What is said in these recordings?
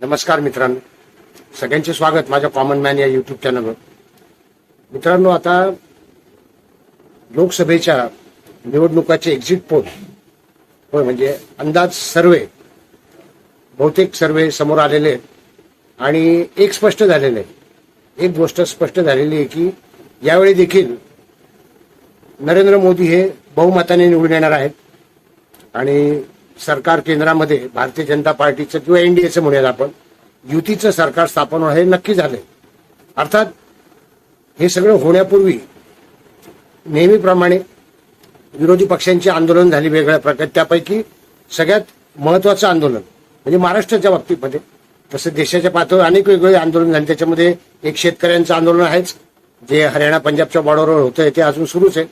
नमस्कार मित्रांनो. सगळ्यांचे स्वागत माझ्या कॉमन मॅन या युट्यूब चॅनलवर मित्रांनो आता लोकसभेच्या निवडणुकाचे एक्झिट पोल होय म्हणजे अंदाज सर्वे बहुतेक सर्वे समोर आलेले आहेत आणि एक स्पष्ट झालेलं आहे. एक गोष्ट स्पष्ट झालेली आहे की यावेळी देखील नरेंद्र मोदी हे बहुमताने निवडून येणार आहेत आणि सरकार केंद्रामध्ये भारतीय जनता पार्टीचं किंवा एनडीएचं म्हणूया आपण युतीचं सरकार स्थापन होणं हे नक्की झालंय. अर्थात हे सगळं होण्यापूर्वी नेहमीप्रमाणे विरोधी पक्षांची आंदोलन झाली वेगळ्या प्रकारे. त्यापैकी सगळ्यात महत्वाचं आंदोलन म्हणजे महाराष्ट्राच्या बाबतीमध्ये तसं देशाच्या पातळीवर अनेक वेगवेगळे आंदोलन झाले. त्याच्यामध्ये एक शेतकऱ्यांचं आंदोलन आहेच जे हरियाणा पंजाबच्या बॉर्डरवर होतं ते अजून सुरूच आहे.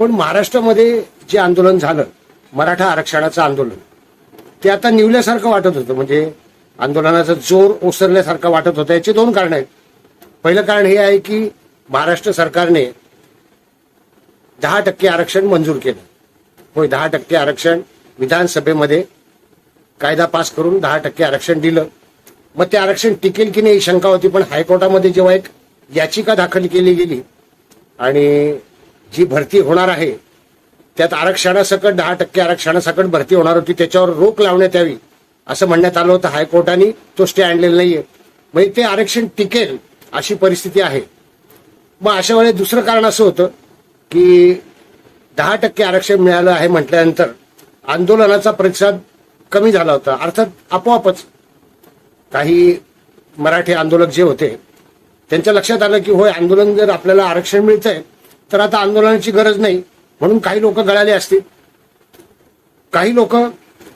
पण महाराष्ट्रामध्ये जे आंदोलन झालं मराठा आरक्षणाचं आंदोलन. ते आता निवल्यासारखं वाटत होतं. म्हणजे आंदोलनाचा जोर ओसरल्यासारखं वाटत होतं. याची दोन कारण आहेत. पहिलं कारण हे आहे की महाराष्ट्र सरकारने दहा टक्के आरक्षण मंजूर केलं. होय दहा टक्के आरक्षण विधानसभेमध्ये कायदा पास करून दहा टक्के आरक्षण दिलं. मग ते आरक्षण टिकेल की नाही ही शंका होती पण हायकोर्टामध्ये जेव्हा एक याचिका दाखल केली गेली आणि जी भरती होणार आहे त्यात आरक्षणासकट दहा टक्के आरक्षणासकट भरती होणार होती त्याच्यावर रोख लावण्यात यावी असं म्हणण्यात आलं होतं हायकोर्टाने तो स्टे आणलेला नाहीये. म्हणजे ते आरक्षण टिकेल अशी परिस्थिती आहे. मग अशा वेळेस दुसरं कारण असं होतं की दहा टक्के आरक्षण मिळालं आहे म्हटल्यानंतर आंदोलनाचा प्रतिसाद कमी झाला होता. अर्थात आपोआपच काही मराठी आंदोलक जे होते त्यांच्या लक्षात आलं की होय आंदोलन जर आपल्याला आरक्षण मिळतंय तर आता आंदोलनाची गरज नाही. म्हणून काही लोक गळाले असतील. काही लोक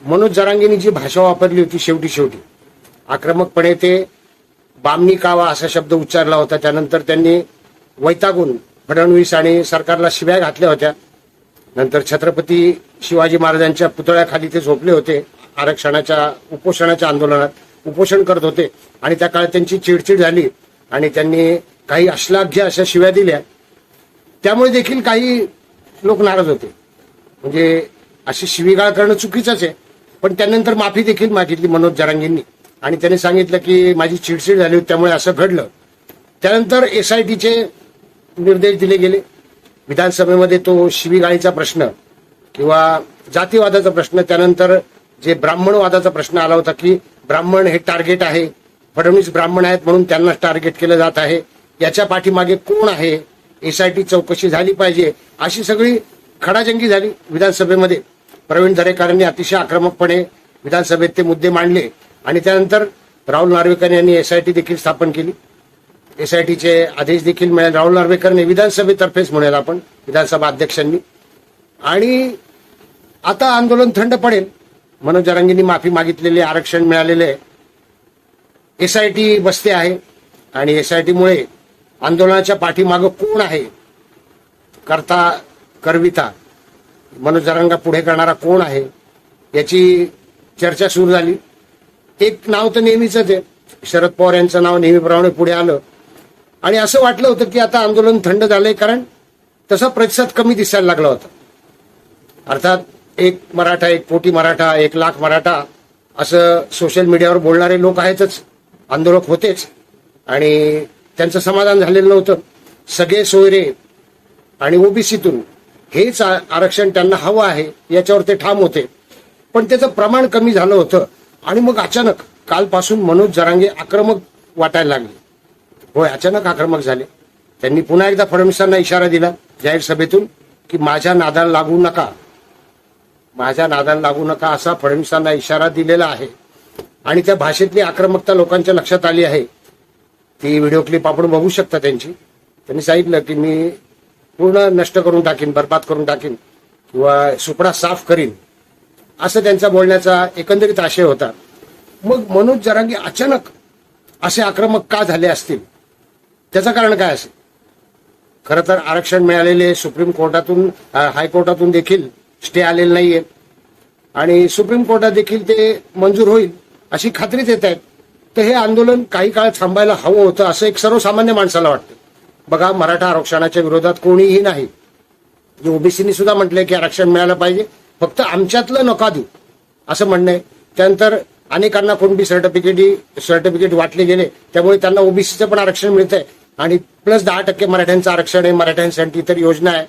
मनोज जरांगेंनी जी भाषा वापरली होती शेवटी शेवटी आक्रमकपणे ते बामणी कावा असा शब्द उच्चारला होता. त्यानंतर त्यांनी वैतागून फडणवीस आणि सरकारला शिव्या घातल्या होत्या. नंतर छत्रपती शिवाजी महाराजांच्या पुतळ्याखाली ते झोपले होते आरक्षणाच्या उपोषणाच्या आंदोलनात. उपोषण करत होते आणि त्या काळात त्यांची चिडचिड झाली आणि त्यांनी काही अश्लाघ्य अशा शिव्या दिल्या. त्यामुळे देखील काही लोक नाराज होते. म्हणजे अशी शिवीगाळ करणं चुकीचंच आहे. पण त्यानंतर माफी देखील मागितली मनोज जरांगींनी. आणि त्यांनी सांगितलं की माझी चिडचिड झाली होती त्यामुळे असं घडलं. त्यानंतर एस आय टीचे निर्देश दिले गेले. विधानसभेमध्ये तो शिवीगाळीचा प्रश्न किंवा जातीवादाचा प्रश्न त्यानंतर जे ब्राह्मणवादाचा प्रश्न आला होता की ब्राह्मण हे टार्गेट आहे फडणवीस ब्राह्मण आहेत म्हणून त्यांना टार्गेट केलं जात आहे. याच्या पाठीमागे कोण आहे? एसआयटी चौकशी झाली पाहिजे. अशी सगळी खडाजंगी झाली विधानसभेमध्ये. प्रवीण दरेकरांनी अतिशय आक्रमकपणे विधानसभेत ते मुद्दे मांडले आणि त्यानंतर राहुल नार्वेकर यांनी एसआयटी देखील स्थापन केली. एसआयटीचे आदेश देखील मिळाले. राहुल नार्वेकरने विधानसभेतर्फेच म्हणूयात आपण विधानसभा अध्यक्षांनी. आणि आता आंदोलन थंड पडेल. मनोज जरांगींनी माफी मागितलेली आरक्षण मिळालेले एसआयटी बसते आहे. आणि एसआयटीमुळे आंदोलनाच्या पाठीमागं कोण आहे? करता करविता मनोज जरांगा पुढे करणारा कोण आहे? याची चर्चा सुरू झाली. एक नाव तर नेहमीच आहे. शरद पवार यांचं नाव नेहमीप्रमाणे पुढे आलं. आणि असं वाटलं होतं की आता आंदोलन थंड झालंय कारण तसा प्रतिसाद कमी दिसायला लागला होता. अर्थात एक मराठा एक कोटी मराठा एक लाख मराठा असं सोशल मीडियावर बोलणारे लोक आहेतच. आंदोलक होतेच. आणि त्यांचं समाधान झालेलं नव्हतं. सगळे सोयरे आणि ओबीसीतून हेच आरक्षण त्यांना हवं आहे याच्यावर ते ठाम होते. पण त्याचं प्रमाण कमी झालं होतं आणि मग अचानक कालपासून मनोज जरांगे आक्रमक वाटायला लागले. होय अचानक आक्रमक झाले. त्यांनी पुन्हा एकदा फडणवीसांना इशारा दिला जाहीर सभेतून की माझ्या नादाला लागू नका. माझ्या नादाला लागू नका असा फडणवीसांना इशारा दिलेला आहे. आणि त्या भाषेतली आक्रमकता लोकांच्या लक्षात आली आहे. ती व्हिडिओ क्लिप आपण बघू शकता त्यांची. त्यांनी सांगितलं की मी पूर्ण नष्ट करून टाकीन बरबाद करून टाकीन किंवा सुपडा साफ करीन. असं त्यांचा बोलण्याचा एकंदरीत आशय होता. मग मनोज जरांगी अचानक असे आक्रमक का झाले असतील? त्याचं कारण काय असेल? खरं तर आरक्षण मिळालेले सुप्रीम कोर्टातून हायकोर्टातून देखील स्टे आलेले नाहीये आणि सुप्रीम कोर्टात देखील ते मंजूर होईल अशी खात्रीच येत आहेत तर हे आंदोलन काही काळ थांबायला हवं होतं असं एक सर्वसामान्य माणसाला वाटतं. बघा मराठा आरक्षणाच्या विरोधात कोणीही नाही. ओबीसीनी सुद्धा म्हटलंय की आरक्षण मिळालं पाहिजे. फक्त आमच्यातलं नका देऊ असं म्हणणं आहे. त्यानंतर अनेकांना कोणबी सर्टिफिकेट सर्टिफिकेट वाटले गेले त्यामुळे त्यांना ओबीसीचं पण आरक्षण मिळतंय. आणि प्लस दहा टक्के मराठ्यांचं आरक्षण आहे मराठ्यांसाठी इतर योजना आहे.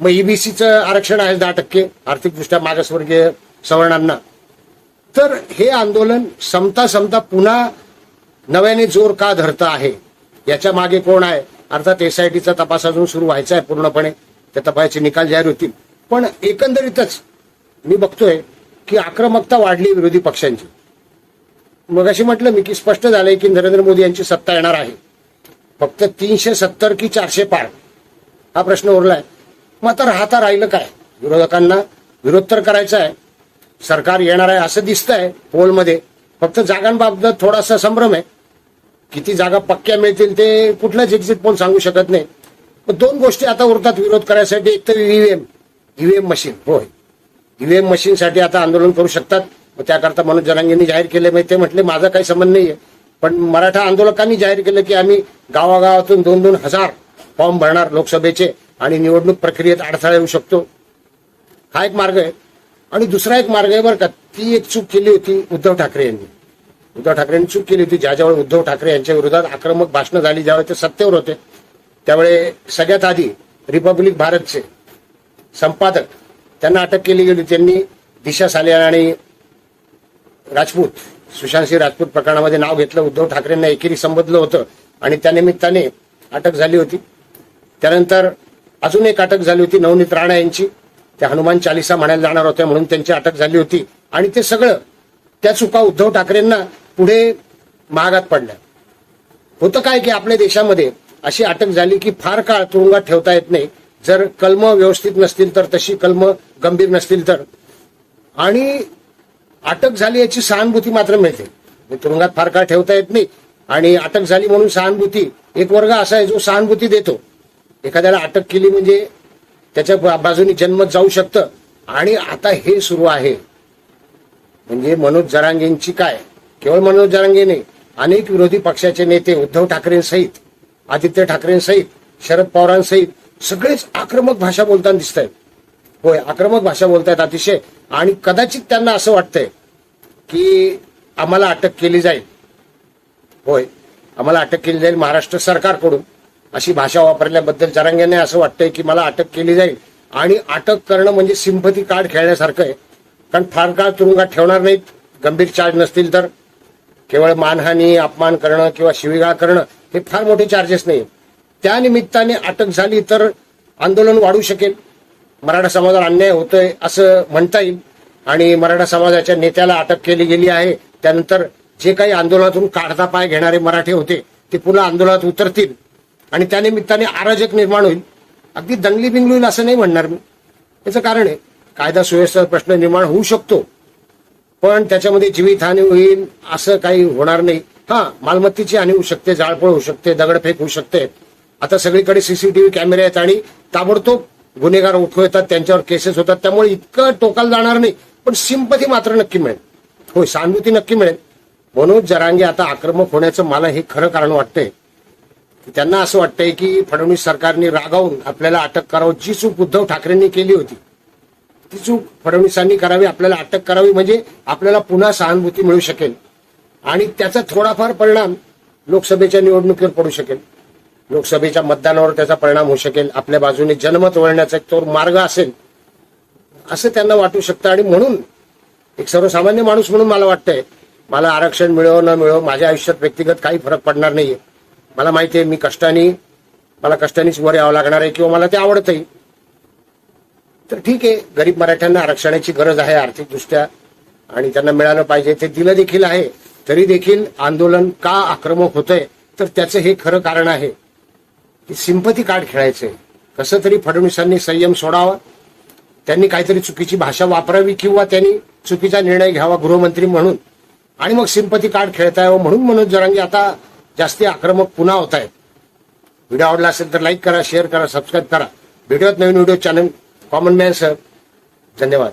मग ईबीसीचं आरक्षण आहे दहा टक्के आर्थिकदृष्ट्या मागासवर्गीय सवर्णांना. तर हे आंदोलन समता समता पुन्हा नव्याने जोर का धरत आहे? याच्या मागे कोण आहे? अर्थात एसआयटीचा तपास अजून सुरू व्हायचा आहे पूर्णपणे. त्या तपासाचे निकाल जाहीर होतील. पण एकंदरीतच मी बघतोय की आक्रमकता वाढली विरोधी पक्षांची. मग अशी म्हटलं मी की स्पष्ट झालंय की नरेंद्र मोदी यांची सत्ता येणार आहे. फक्त तीनशे सत्तर की चारशे पार हा प्रश्न उरलाय. मग आता राहता राहिलं काय? विरोधकांना विरोध तर करायचा आहे. सरकार येणार आहे असं दिसतंय पोलमध्ये. फक्त जागांबाबत थोडासा संभ्रम आहे. किती जागा पक्क्या मिळतील ते कुठल्याच एक्झिट पोल सांगू शकत नाही. पण दोन गोष्टी आता उरतात विरोध करायसाठी एक तर ईव्हीएम ईव्हीएम मशीन होय. ईव्हीएम मशीनसाठी आता आंदोलन करू शकतात. मग त्याकरता मनोज जरांगेंनी जाहीर केले मग ते म्हटले माझा काही संबंध आहे पण मराठा आंदोलकांनी जाहीर केलं की आम्ही गावागावातून दोन दोन हजार फॉर्म भरणार लोकसभेचे आणि निवडणूक प्रक्रियेत अडथळा येऊ शकतो. हा एक मार्ग आहे. आणि दुसरा एक मार्ग आहे बरं का ती एक चूक केली होती उद्धव ठाकरे यांनी. उद्धव ठाकरेंनी चूक केली होती. ज्याच्यावर उद्धव ठाकरे यांच्या विरोधात आक्रमक भाषणं झाली ज्यावेळी ते सत्तेवर होते त्यावेळी सगळ्यात आधी रिपब्लिक भारतचे संपादक त्यांना अटक केली गेली. त्यांनी दिशा सालियान आणि राजपूत सुशांतसिंह राजपूत प्रकरणामध्ये नाव घेतलं. उद्धव ठाकरेंना एकेरी संबोधलं होतं आणि त्यानिमित्ताने अटक झाली होती. त्यानंतर अजून एक अटक झाली होती नवनीत राणा यांची. त्या हनुमान चालिसा म्हणायला जाणार होत्या म्हणून त्यांची अटक झाली होती. आणि ते सगळं त्या चुका उद्धव ठाकरेंना पुढे महागात पडल्या. होतं काय की आपल्या देशामध्ये अशी अटक झाली की फार काळ तुरुंगात ठेवता येत नाही. जर कलम व्यवस्थित नसतील तर तशी कलम गंभीर नसतील तर. आणि अटक झाली याची सहानुभूती मात्र मिळते. म्हणजे तुरुंगात फार काळ ठेवता येत नाही. आणि अटक झाली म्हणून सहानुभूती एक वर्ग असा आहे जो सहानुभूती देतो. एखाद्याला अटक केली म्हणजे त्याच्या बाजूने बाजूनी जन्मत जाऊ शकतं. आणि आता हे सुरू आहे. म्हणजे मनोज जरांगेंची काय? केवळ मनोज जरांगेने अनेक विरोधी पक्षाचे नेते उद्धव ठाकरेंसहित आदित्य ठाकरेंसहित शरद पवारांसहित सगळेच आक्रमक भाषा बोलताना दिसत आहेत होय आक्रमक भाषा बोलतायत अतिशय. आणि कदाचित त्यांना असं वाटतंय की आम्हाला अटक केली जाईल. होय आम्हाला अटक केली जाईल महाराष्ट्र सरकारकडून. अशी भाषा वापरल्याबद्दल जरांग्याने असं वाटतंय की मला अटक केली जाईल. आणि अटक करणं म्हणजे सिंपती कार्ड खेळण्यासारखं आहे. कारण फार काळ तुरुंगात ठेवणार नाहीत. गंभीर चार्ज नसतील तर. केवळ मानहानी अपमान करणं किंवा शिवीगाळ करणं हे फार मोठे चार्जेस नाही त्या निमित्ताने अटक झाली तर आंदोलन वाढू शकेल. मराठा समाजाला अन्याय होतोय असं म्हणता येईल. आणि मराठा समाजाच्या नेत्याला अटक केली गेली आहे. त्यानंतर जे काही आंदोलनातून काढता पाय घेणारे मराठे होते ते पुन्हा आंदोलनात उतरतील. आणि त्यानिमित्ताने अराजक निर्माण होईल. अगदी दंगली बिंगली होईल असं नाही म्हणणार मी. याचं कारण आहे कायदा सुव्यवस्थेचा प्रश्न निर्माण होऊ शकतो. पण त्याच्यामध्ये जीवितहानी होईल असं काही होणार नाही. हा मालमत्तेची हानी होऊ शकते जाळपोळ होऊ शकते दगडफेक होऊ शकते. आता सगळीकडे सीसीटीव्ही कॅमेरे आहेत आणि ताबडतोब गुन्हेगार उठू येतात त्यांच्यावर केसेस होतात. त्यामुळे इतकं टोकाला जाणार नाही. पण सिंपथी मात्र नक्की मिळेल. होय सहानुभूती नक्की मिळेल. मनोज जरांगे आता आक्रमक होण्याचं मला हे खरं कारण वाटतंय. त्यांना असं वाटतंय की फडणवीस सरकारने रागावून आपल्याला अटक करावं जी चूक उद्धव ठाकरेंनी केली होती. ती चूक फडणवीसांनी करावी आपल्याला अटक करावी म्हणजे आपल्याला पुन्हा सहानुभूती मिळू शकेल. आणि त्याचा थोडाफार परिणाम लोकसभेच्या निवडणुकीवर पडू शकेल. लोकसभेच्या मतदानावर त्याचा परिणाम होऊ शकेल. आपल्या बाजूने जनमत वळण्याचा एक तो मार्ग असेल असं त्यांना वाटू शकतं. आणि म्हणून एक सर्वसामान्य माणूस म्हणून मला वाटतंय मला आरक्षण मिळव न मिळव माझ्या आयुष्यात व्यक्तिगत काही फरक पडणार नाहीये. मला माहिती आहे मी कष्टाने मला कष्टानेच वर यावं लागणार आहे किंवा मला ते आवडतही. तर ठीक आहे गरीब मराठ्यांना आरक्षणाची गरज आहे आर्थिकदृष्ट्या आणि त्यांना मिळालं पाहिजे ते दिलं देखील आहे. तरी देखील आंदोलन का आक्रमक होतंय तर त्याचं हे खरं कारण आहे की सिंपती कार्ड खेळायचंय. कसं तरी फडणवीसांनी संयम सोडावा त्यांनी काहीतरी चुकीची भाषा वापरावी किंवा त्यांनी चुकीचा निर्णय घ्यावा गृहमंत्री म्हणून. आणि मग सिंपती कार्ड खेळता यावं हो म्हणून मनोज जरांगे आता जास्ती आक्रमक पुन्हा होत आहेत व्हिडिओ आवडला असेल तर लाईक करा शेअर करा सबस्क्राईब करा. भेटूयात नवीन video channel common man sir. धन्यवाद.